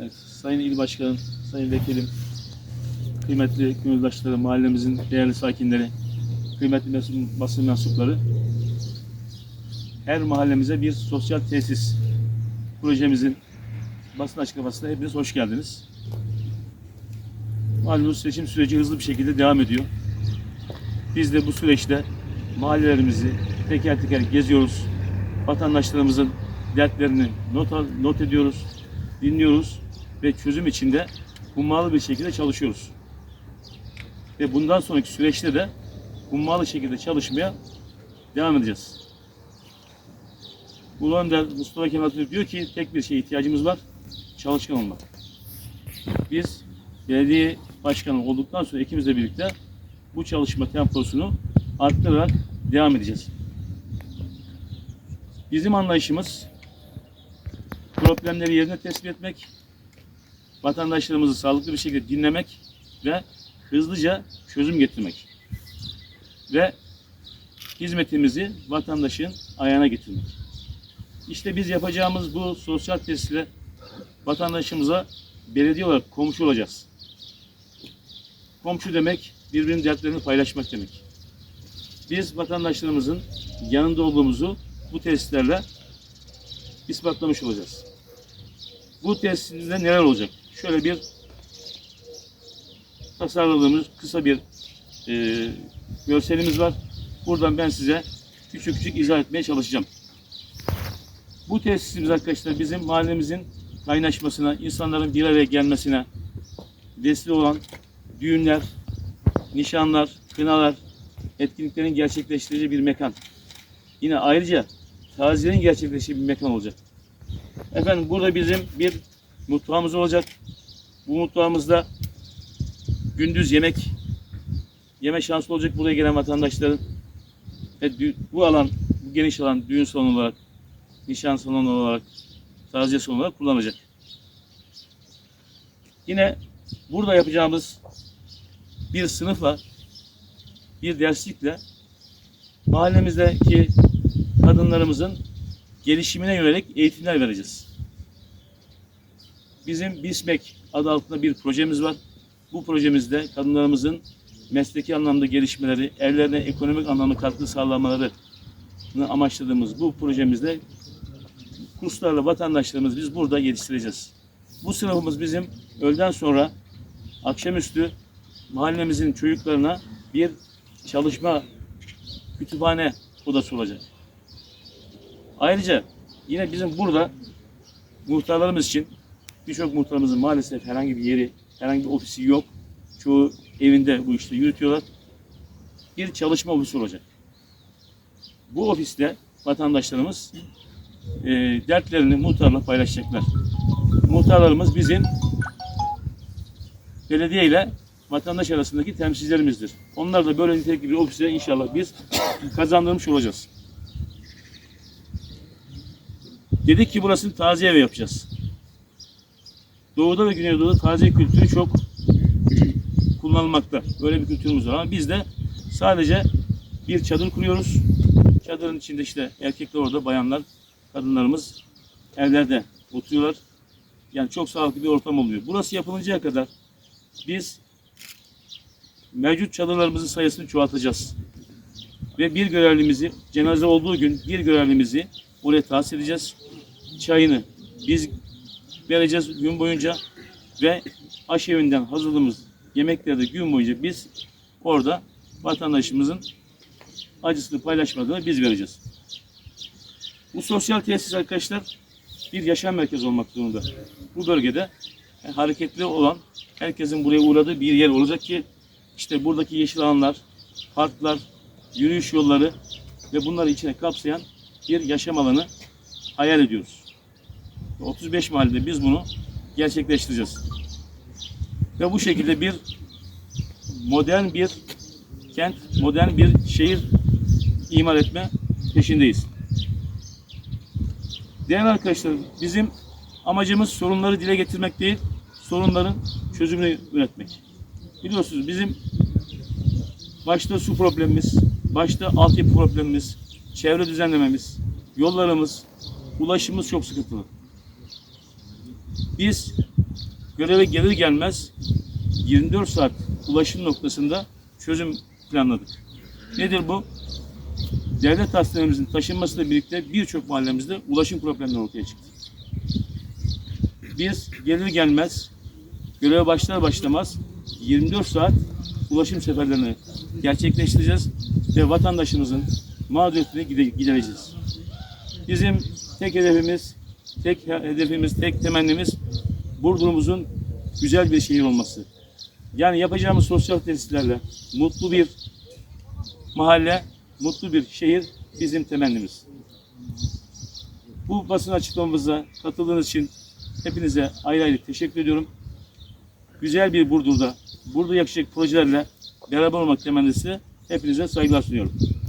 Evet, Sayın İl Başkanım, Sayın Vekilim, kıymetli gönüldaşları, mahallemizin değerli sakinleri, kıymetli mes- basın mensupları, her mahallemize bir sosyal tesis projemizin basın açıklamasına hepiniz hoş geldiniz. Malumunuz seçim süreci hızlı bir şekilde devam ediyor. Biz de bu süreçte mahallelerimizi teker teker geziyoruz. Vatandaşlarımızın dertlerini not, not ediyoruz, dinliyoruz ve çözüm içinde hummalı bir şekilde çalışıyoruz. Ve bundan sonraki süreçte de hummalı şekilde çalışmaya devam edeceğiz. Ulu Önder Mustafa Kemal Atatürk diyor ki tek bir şeye ihtiyacımız var, çalışkan olmak. Biz belediye başkanı olduktan sonra ikimizle birlikte bu çalışma temposunu arttırarak devam edeceğiz. Bizim anlayışımız problemleri yerine tespit etmek, vatandaşlarımızı sağlıklı bir şekilde dinlemek ve hızlıca çözüm getirmek. Ve hizmetimizi vatandaşın ayağına getirmek. İşte biz yapacağımız bu sosyal tesisle vatandaşımıza belediye olarak komşu olacağız. Komşu demek birbirinin dertlerini paylaşmak demek. Biz vatandaşlarımızın yanında olduğumuzu bu tesislerle ispatlamış olacağız. Bu tesislerde neler olacak? Şöyle bir tasarladığımız kısa bir e, görselimiz var. Buradan ben size küçük küçük izah etmeye çalışacağım. Bu tesisimiz arkadaşlar bizim mahallemizin kaynaşmasına, insanların bir araya gelmesine vesile olan düğünler, nişanlar, kınalar, etkinliklerin gerçekleştireceği bir mekan. Yine ayrıca taziyelerin gerçekleştiği bir mekan olacak. Efendim burada bizim bir mutfağımız olacak. Bu mutfağımızda gündüz yemek yeme şansı olacak buraya gelen vatandaşların. Ve bu alan, bu geniş alan düğün salonu olarak, nişan salonu olarak, taziye salonu olarak kullanılacak. Yine burada yapacağımız bir sınıfla, bir derslikle mahallemizdeki kadınlarımızın gelişimine yönelik eğitimler vereceğiz. Bizim BİSMEK adı altında bir projemiz var. Bu projemizde kadınlarımızın mesleki anlamda gelişmeleri, evlerine ekonomik anlamda katkı sağlamalarını amaçladığımız bu projemizde kurslarla vatandaşlarımız biz burada yetiştireceğiz. Bu sınıfımız bizim öğleden sonra akşamüstü mahallemizin çocuklarına bir çalışma kütüphane odası olacak. Ayrıca yine bizim burada muhtarlarımız için birçok muhtarımızın maalesef herhangi bir yeri, herhangi bir ofisi yok. Çoğu evinde bu işleri yürütüyorlar. Bir çalışma ofisi olacak. Bu ofiste vatandaşlarımız e, dertlerini muhtarla paylaşacaklar. Muhtarlarımız bizim belediye ile vatandaş arasındaki temsilcilerimizdir. Onlar da böyle nitelikli bir ofise inşallah biz kazandırmış olacağız. Dedik ki burasını taziye evi yapacağız. Doğuda ve Güneydoğu'da taziye kültürü çok kullanılmakta. Böyle bir kültürümüz var ama biz de sadece bir çadır kuruyoruz. Çadırın içinde işte erkekler orada, bayanlar, kadınlarımız evlerde oturuyorlar. Yani çok sağlıklı bir ortam oluyor. Burası yapılıncaya kadar biz mevcut çadırlarımızın sayısını çoğaltacağız. Ve bir görevlimizi, cenaze olduğu gün bir görevlimizi oraya tahsis edeceğiz. Çayını biz vereceğiz gün boyunca ve aşevinden hazırladığımız yemekleri de gün boyunca biz orada vatandaşımızın acısını paylaşmadığını biz vereceğiz. Bu sosyal tesis arkadaşlar bir yaşam merkezi olmak zorunda. Bu bölgede hareketli olan herkesin buraya uğradığı bir yer olacak ki işte buradaki yeşil alanlar, parklar, yürüyüş yolları ve bunları içine kapsayan bir yaşam alanı hayal ediyoruz. 35 mahallede biz bunu gerçekleştireceğiz. Ve bu şekilde bir modern bir kent, modern bir şehir imar etme peşindeyiz. Değerli arkadaşlar, bizim amacımız sorunları dile getirmek değil, sorunların çözümünü üretmek. Biliyorsunuz bizim başta su problemimiz, başta altyapı problemimiz, çevre düzenlememiz, yollarımız, ulaşımımız çok sıkıntılı. Biz göreve gelir gelmez 24 saat ulaşım noktasında çözüm planladık. Nedir bu? Devlet hastanemizin taşınmasıyla birlikte birçok mahallemizde ulaşım problemleri ortaya çıktı. Biz gelir gelmez, göreve başlar başlamaz 24 saat ulaşım seferlerini gerçekleştireceğiz ve vatandaşımızın mağduriyetini gide- gidereceğiz. Bizim tek hedefimiz, tek hedefimiz, tek temennimiz Burdur'umuzun güzel bir şehir olması. Yani yapacağımız sosyal tesislerle mutlu bir mahalle, mutlu bir şehir bizim temennimiz. Bu basın açıklamamıza katıldığınız için hepinize ayrı ayrı teşekkür ediyorum. Güzel bir Burdur'da, Burdur yakışacak projelerle beraber olmak temennisi hepinize saygılar sunuyorum.